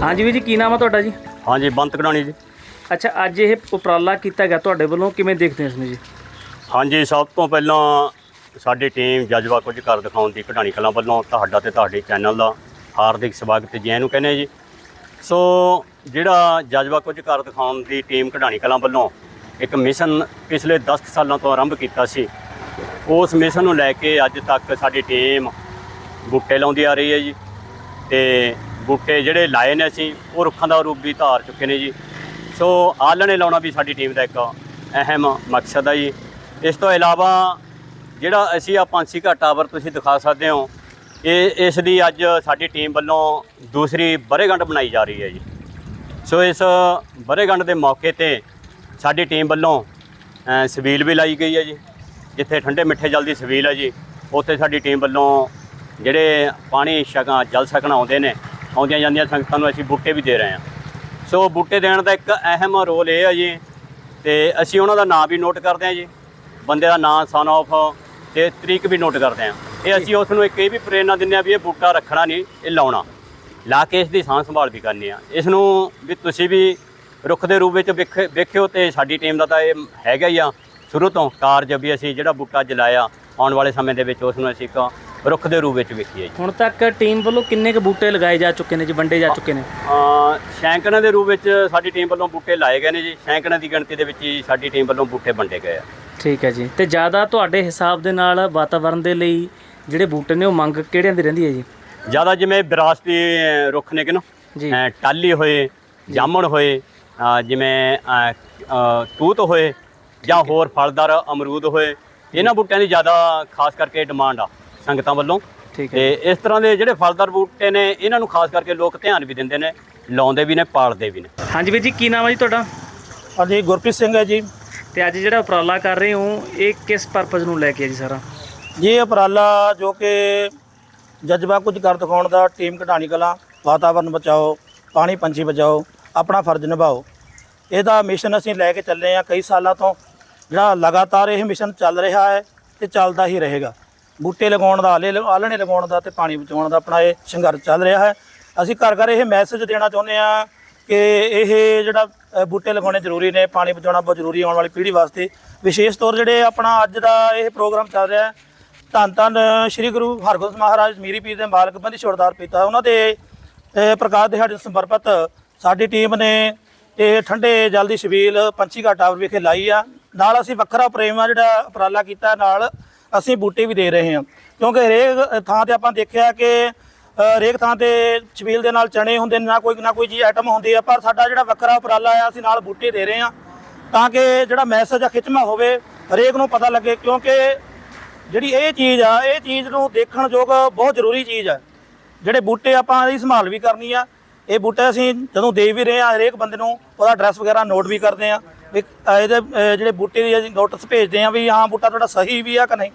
ਹਾਂਜੀ ਵੀਰ ਜੀ ਕੀ ਨਾਮ ਆ ਤੁਹਾਡਾ ਜੀ? ਹਾਂਜੀ ਬੰਤ ਕਢਾਣੀ ਜੀ। ਅੱਛਾ ਅੱਜ ਇਹ ਉਪਰਾਲਾ ਕੀਤਾ ਗਿਆ ਤੁਹਾਡੇ ਵੱਲੋਂ ਕਿਵੇਂ ਦੇਖਦੇ ਹੋ ਇਸ ਨੂੰ ਜੀ? ਹਾਂਜੀ ਸਭ ਤੋਂ ਪਹਿਲਾਂ ਸਾਡੀ ਟੀਮ ਜਜ਼ਬਾ ਕੁਝ ਕਰ ਦਿਖਾਉਣ ਦੀ ਕਢਾਣੀ ਕਲਾਂ ਵੱਲੋਂ ਤੁਹਾਡਾ ਤੇ ਤੁਹਾਡੇ ਚੈਨਲ ਦਾ ਹਾਰਦਿਕ ਸਵਾਗਤ ਜੀ ਨੂੰ ਕਹਿੰਦੇ ਜੀ। ਸੋ ਜਿਹੜਾ ਜਜ਼ਬਾ ਕੁਝ ਕਰ ਦਿਖਾਉਣ ਦੀ ਟੀਮ ਕਢਾਣੀ ਕਲਾਂ ਵੱਲੋਂ ਇੱਕ ਮਿਸ਼ਨ ਪਿਛਲੇ 10 ਸਾਲਾਂ ਤੋਂ ਆਰੰਭ ਕੀਤਾ ਸੀ ਉਸ ਮਿਸ਼ਨ ਨੂੰ ਲੈ ਕੇ ਅੱਜ ਤੱਕ ਸਾਡੀ ਟੀਮ ਬੂਟੇ ਲਾਉਂਦੀ ਆ ਰਹੀ ਹੈ ਜੀ ਤੇ ਬੂਟੇ ਜਿਹੜੇ ਲਾਏ ਨੇ ਅਸੀਂ, ਉਹ ਰੁੱਖਾਂ ਦਾ ਰੂਪ ਵੀ ਧਾਰ ਚੁੱਕੇ ਨੇ ਜੀ। ਸੋ ਆਲਣੇ ਲਾਉਣਾ ਵੀ ਸਾਡੀ ਟੀਮ ਦਾ ਇੱਕ ਅਹਿਮ ਮਕਸਦ ਹੈ ਜੀ। ਇਸ ਤੋਂ ਇਲਾਵਾ ਜਿਹੜਾ ਅਸੀਂ ਆ ਪੰਛੀ ਘਾ ਟਾਵਰ ਤੁਸੀਂ ਦਿਖਾ ਸਕਦੇ ਹੋ, ਇਹ ਇਸ ਦੀ ਅੱਜ ਸਾਡੀ ਟੀਮ ਵੱਲੋਂ ਦੂਸਰੀ ਬਰੇਗੰਢ ਬਣਾਈ ਜਾ ਰਹੀ ਹੈ ਜੀ। ਸੋ ਇਸ ਬਰੇਗੰਢ ਦੇ ਮੌਕੇ ਤੇ ਸਾਡੀ ਟੀਮ ਵੱਲੋਂ ਸਵੀਲ ਵੀ ਲਾਈ ਗਈ ਹੈ ਜੀ। ਜਿੱਥੇ ਠੰਡੇ ਮਿੱਠੇ ਜਲ ਦੀ ਸਵੀਲ ਹੈ ਜੀ, ਉੱਥੇ ਸਾਡੀ ਟੀਮ ਵੱਲੋਂ ਜਿਹੜੇ ਪਾਣੀ ਛਕਾਂ, ਜਲ ਛਕਣ ਆਉਂਦੇ ਨੇ ਆਉਂਦੀਆਂ ਜਾਂਦੀਆਂ ਸੰਗਤਾਂ ਨੂੰ ਅਸੀਂ ਬੂਟੇ ਵੀ ਦੇ ਰਹੇ ਹਾਂ। ਸੋ ਬੂਟੇ ਦੇਣ ਦਾ ਇੱਕ ਅਹਿਮ ਰੋਲ ਇਹ ਹੈ ਜੀ ਤੇ ਅਸੀਂ ਉਹਨਾਂ ਦਾ ਨਾਮ ਵੀ ਨੋਟ ਕਰਦੇ ਹਾਂ ਜੀ। ਬੰਦੇ ਦਾ ਨਾਮ ਸਨ ਆਫ ਤੇ ਤਰੀਕ ਵੀ ਨੋਟ ਕਰਦੇ ਹਾਂ। ਇਹ ਅਸੀਂ ਉਸ ਨੂੰ ਇੱਕ ਇਹ ਵੀ ਪ੍ਰੇਰਨਾ ਦਿੰਦੇ ਹਾਂ ਵੀ ਇਹ ਬੂਟਾ ਰੱਖਣਾ ਨਹੀਂ, ਇਹ ਲਾਉਣਾ। ਲਾ ਕੇ ਇਸ ਦੀ ਸਾਂਭ ਸੰਭਾਲ ਵੀ ਕਰਨੀ ਆ। ਇਸ ਨੂੰ ਵੀ ਤੁਸੀਂ ਵੀ ਰੁੱਖ ਦੇ ਰੂਪ ਵਿੱਚ ਵੇਖ- ਵੇਖਿਓ ਤੇ ਸਾਡੀ ਟੀਮ ਦਾ ਤਾਂ ਇਹ ਹੈਗਾ ਹੀ ਆ। ਸ਼ੁਰੂ ਤੋਂ ਕਾਰਜ ਵੀ ਅਸੀਂ ਜਿਹੜਾ ਬੂਟਾ ਜਲਾਇਆ ਆਉਣ ਵਾਲੇ ਸਮੇਂ ਦੇ ਵਿੱਚ ਉਸ ਨੂੰ ਅਸੀਂ ਇੱਕ ਰੁੱਖ ਦੇ ਰੂਪ ਵਿੱਚ ਵੇਖੀਏ ਜੀ। ਹੁਣ ਤੱਕ ਟੀਮ ਵੱਲੋਂ ਕਿੰਨੇ ਕੁ ਬੂਟੇ ਲਗਾਏ ਜਾ ਚੁੱਕੇ ਨੇ ਜੀ ਵੰਡੇ ਜਾ ਚੁੱਕੇ ਨੇ? ਅ, ਸੈਂਕੜਿਆਂ ਦੇ ਰੂਪ ਵਿੱਚ ਸਾਡੀ ਟੀਮ ਵੱਲੋਂ ਬੂਟੇ ਲਾਏ ਗਏ ਨੇ ਜੀ। ਸੈਂਕੜਿਆਂ ਦੀ ਗਿਣਤੀ ਦੇ ਵਿੱਚ ਹੀ ਸਾਡੀ ਟੀਮ ਵੱਲੋਂ ਬੂਟੇ ਵੰਡੇ ਗਏ ਆ। ਠੀਕ ਹੈ ਜੀ। ਤੇ ਜ਼ਿਆਦਾ ਤੁਹਾਡੇ ਹਿਸਾਬ ਦੇ ਨਾਲ ਵਾਤਾਵਰਣ ਦੇ ਲਈ ਜਿਹੜੇ ਬੂਟੇ ਨੇ ਉਹ ਮੰਗ ਕਿਹੜਿਆਂ ਦੀ ਰਹਿੰਦੀ ਹੈ ਜੀ? ਜ਼ਿਆਦਾ ਜਿਵੇਂ ਵਿਰਾਸਤੀ ਰੁੱਖ ਨੇ ਕਿ ਨਾ? ਜੀ। ਅ, ਟਾਹਲੀ ਹੋਏ ਜਾਮਣ ਹੋਏ ਅ, ਜਿਵੇਂ ਅ, ਅ, ਤੂਤ ਹੋਏ ਜਾਂ ਹੋਰ ਫਲਦਾਰ ਅਮਰੂਦ ਹੋਏ ਇਹਨਾਂ ਬੂਟਿਆਂ ਦੀ ਜ਼ਿਆਦਾ ਖਾਸ ਕਰਕੇ ਡਿਮਾਂਡ ਆ। ਸੰਗਤਾਂ ਵੱਲੋਂ। ਠੀਕ ਹੈ ਤੇ ਇਸ ਤਰ੍ਹਾਂ ਦੇ ਜਿਹੜੇ ਫਲਦਾਰ ਬੂਟੇ ਨੇ ਇਹਨਾਂ ਨੂੰ ਖਾਸ ਕਰਕੇ ਲੋਕ ਧਿਆਨ ਵੀ ਦਿੰਦੇ ਨੇ ਲਾਉਂਦੇ ਵੀ ਨੇ ਪਾਲਦੇ ਵੀ ਨੇ। ਹਾਂਜੀ ਵੀਰ ਜੀ ਕੀ ਨਾਮ ਹੈ ਜੀ ਤੁਹਾਡਾ? ਹਾਂਜੀ ਗੁਰਪ੍ਰੀਤ ਸਿੰਘ ਹੈ ਜੀ। ਤੇ ਅੱਜ ਜਿਹੜਾ ਉਪਰਾਲਾ ਕਰ ਰਹੇ ਹੋ ਇਹ ਕਿਸ ਪਰਪਸ ਨੂੰ ਲੈ ਕੇ ਹੈ ਜੀ ਸਾਰਾ? ਜੀ ਇਹ ਉਪਰਾਲਾ ਜੋ ਕਿ ਜਜ਼ਬਾ ਕੁਝ ਕਰ ਦਿਖਾਉਣ ਦਾ ਟੀਮ ਘਟਾਣੀ ਕਲਾ ਵਾਤਾਵਰਨ ਬਚਾਓ ਪਾਣੀ ਪੰਛੀ ਬਚਾਓ ਆਪਣਾ ਫਰਜ਼ ਨਿਭਾਓ। ਇਹਦਾ ਮਿਸ਼ਨ ਅਸੀਂ ਲੈ ਕੇ ਚੱਲੇ ਆ ਕਈ ਸਾਲਾਂ ਤੋਂ। ਜਿਹੜਾ ਲਗਾਤਾਰ ਇਹ ਮਿਸ਼ਨ ਚੱਲ ਰਿਹਾ ਹੈ ਤੇ ਚੱਲਦਾ ਹੀ ਰਹੇਗਾ। ਬੂਟੇ ਲਗਾਉਣ ਦਾ, ਆਲੇ ਆਲਣੇ ਲਗਾਉਣ ਦਾ ਤੇ ਪਾਣੀ ਬਚਾਉਣ ਦਾ ਆਪਣਾ ਇਹ ਸੰਘਰਸ਼ ਚੱਲ ਰਿਹਾ ਹੈ। ਅਸੀਂ ਘਰ ਘਰ ਇਹ ਮੈਸੇਜ ਦੇਣਾ ਚਾਹੁੰਦੇ ਆ ਕਿ ਇਹ ਜਿਹੜਾ ਬੂਟੇ ਲਗਾਉਣੇ ਜ਼ਰੂਰੀ ਨੇ, ਪਾਣੀ ਬਚਾਉਣਾ ਬਹੁਤ ਜ਼ਰੂਰੀ ਆਉਣ ਵਾਲੀ ਪੀੜ੍ਹੀ ਵਾਸਤੇ। ਵਿਸ਼ੇਸ਼ ਤੌਰ ਜਿਹੜੇ ਆਪਣਾ ਅੱਜ ਦਾ ਇਹ ਪ੍ਰੋਗਰਾਮ ਚੱਲ ਰਿਹਾ ਹੈ, ਧੰਨ ਧੰਨ ਸ੍ਰੀ ਗੁਰੂ ਹਰਗੋਬਿੰਦ ਮਹਾਰਾਜ ਮੀਰੀ ਪੀਰ ਦੇ ਮਾਲਕ ਬੰਦੀ ਛੋੜਦਾਰ ਪਿਤਾ, ਉਹਨਾਂ ਦੇ ਪ੍ਰਕਾਸ਼ ਦਿਹਾੜੇ ਨੂੰ ਸਮਰਪਿਤ ਸਾਡੀ ਟੀਮ ਨੇ ਇਹ ਠੰਡੇ ਜਲ ਦੀ ਛਬੀਲ ਪੰਛੀ ਘਾਟ ਟਾਵਰ ਵਿਖੇ ਲਾਈ ਆ। ਨਾਲ ਅਸੀਂ ਵੱਖਰਾ ਪ੍ਰੇਮ ਆ ਜਿਹੜਾ ਉਪਰਾਲਾ ਕੀਤਾ, ਨਾਲ ਅਸੀਂ ਬੂਟੇ ਵੀ ਦੇ ਰਹੇ ਹਾਂ। ਕਿਉਂਕਿ ਹਰੇਕ ਥਾਂ ਤੇ ਆਪਾਂ ਦੇਖਿਆ ਕਿ ਹਰੇਕ ਥਾਂ ਤੇ ਛਬੀਲ ਦੇ ਨਾਲ ਚਣੇ ਹੁੰਦੇ ਨੇ, ਨਾ ਕੋਈ ਨਾ ਕੋਈ ਜੀ ਆਈਟਮ ਹੁੰਦੀ ਆ, ਪਰ ਸਾਡਾ ਜਿਹੜਾ ਵੱਖਰਾ ਉਪਰਾਲਾ ਆ, ਅਸੀਂ ਨਾਲ ਬੂਟੇ ਦੇ ਰਹੇ ਹਾਂ। ਤਾਂ ਕਿ ਜਿਹੜਾ ਮੈਸੇਜ ਆ, ਖਿੱਚਵਾਂ ਹੋਵੇ, ਹਰੇਕ ਨੂੰ ਪਤਾ ਲੱਗੇ, ਕਿਉਂਕਿ ਜਿਹੜੀ ਇਹ ਚੀਜ਼ ਆ, ਇਹ ਚੀਜ਼ ਨੂੰ ਦੇਖਣ ਯੋਗ ਬਹੁਤ ਜ਼ਰੂਰੀ ਚੀਜ਼ ਆ। ਜਿਹੜੇ ਬੂਟੇ ਆਪਾਂ ਇਹਦੀ ਸੰਭਾਲ ਵੀ ਕਰਨੀ ਆ, ਇਹ ਬੂਟੇ ਅਸੀਂ ਜਦੋਂ ਦੇ ਵੀ ਰਹੇ ਆ ਹਰੇਕ ਬੰਦੇ ਨੂੰ ਉਹਦਾ ਐਡਰੈਸ ਵਗੈਰਾ ਨੋਟ ਵੀ ਕਰਦੇ ਆ ਵੀ ਇਹਦੇ ਜਿਹੜੇ ਬੂਟੇ ਦੀ ਅਸੀਂ ਨੋਟਿਸ ਭੇਜਦੇ ਆ ਵੀ ਹਾਂ ਬੂਟਾ ਤੁਹਾਡਾ ਸਹੀ ਵੀ ਆ ਕਿ ਨਹੀਂ।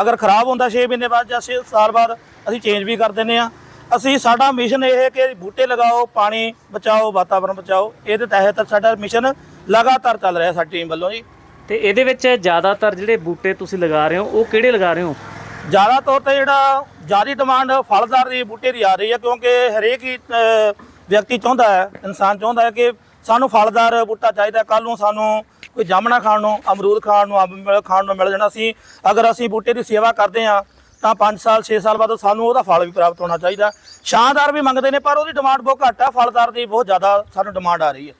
ਅਗਰ ਖਰਾਬ ਹੁੰਦਾ 6 ਮਹੀਨੇ ਬਾਅਦ ਜਾਂ 6 ਸਾਲ ਬਾਅਦ ਅਸੀਂ ਚੇਂਜ ਵੀ ਕਰ ਦਿੰਦੇ ਆ ਅਸੀਂ ਸਾਡਾ ਮਿਸ਼ਨ ਇਹ ਹੈ ਕਿ ਬੂਟੇ ਲਗਾਓ ਪਾਣੀ ਬਚਾਓ ਵਾਤਾਵਰਣ ਬਚਾਓ। ਇਹਦੇ ਤਹਿਤ ਸਾਡਾ ਮਿਸ਼ਨ ਲਗਾਤਾਰ ਚੱਲ ਰਿਹਾ ਸਾਡੀ ਟੀਮ ਵੱਲੋਂ ਜੀ। ਤੇ ਇਹਦੇ ਵਿੱਚ ਜ਼ਿਆਦਾਤਰ ਜਿਹੜੇ ਬੂਟੇ ਤੁਸੀਂ ਲਗਾ ਰਹੇ ਹੋ ਉਹ ਕਿਹੜੇ ਲਗਾ ਰਹੇ ਹੋ? ਜ਼ਿਆਦਾ ਤੌਰ ਤੇ ਜਿਹੜਾ ਜ਼ਿਆਦਾ ਡਿਮਾਂਡ ਫਲਦਾਰ ਦੀ ਬੂਟੇ ਦੀ ਆ ਰਹੀ ਹੈ ਕਿਉਂਕਿ ਹਰੇਕ ਹੀ ਵਿਅਕਤੀ ਚਾਹੁੰਦਾ ਹੈ ਇਨਸਾਨ ਚਾਹੁੰਦਾ ਹੈ ਕਿ ਸਾਨੂੰ ਫਲਦਾਰ ਬੂਟਾ ਚਾਹੀਦਾ ਕੱਲ ਨੂੰ ਸਾਨੂੰ ਕੋਈ ਜਾਮਣਾ ਖਾਣ ਨੂੰ, ਅਮਰੂਦ ਖਾਣ ਨੂੰ, ਅੰਬ ਮਿਲ- ਖਾਣ ਨੂੰ ਮਿਲ ਜਾਣਾ ਸੀ। ਅਗਰ ਅਸੀਂ ਬੂਟੇ ਦੀ ਸੇਵਾ ਕਰਦੇ ਹਾਂ, ਤਾਂ 5 ਸਾਲ 6 ਸਾਲ ਬਾਅਦ ਸਾਨੂੰ ਉਹਦਾ ਫਲ ਵੀ ਪ੍ਰਾਪਤ ਹੋਣਾ ਚਾਹੀਦਾ। ਛਾਂਦਾਰ ਵੀ ਮੰਗਦੇ ਨੇ, ਪਰ ਉਹਦੀ ਡਿਮਾਂਡ ਬਹੁਤ ਘੱਟ ਆ। ਫਲਦਾਰ ਦੀ ਬਹੁਤ ਜ਼ਿਆਦਾ ਸਾਨੂੰ ਡਿਮਾਂਡ ਆ ਰਹੀ ਹੈ।